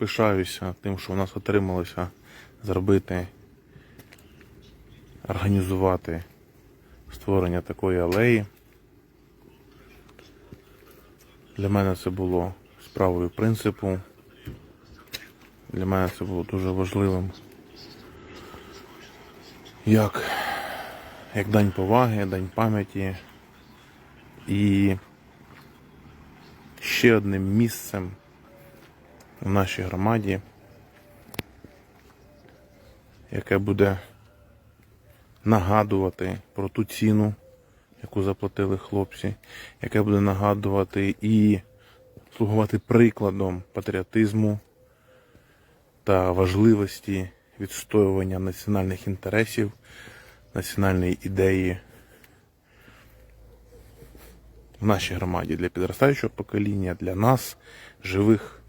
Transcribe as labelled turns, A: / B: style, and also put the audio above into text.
A: пишаюся тим, що в нас отрималося зробити, організувати створення такої алеї. Для мене це було справою принципу. Для мене це було дуже важливим. Як, як дань поваги, дань пам'яті і ще одним місцем в нашій громаді, яке буде нагадувати про ту ціну, яку заплатили хлопці, яке буде нагадувати і слугувати прикладом патріотизму та важливості відстоювання національних інтересів, національної ідеї в нашій громаді. Для підростаючого покоління, для нас, живих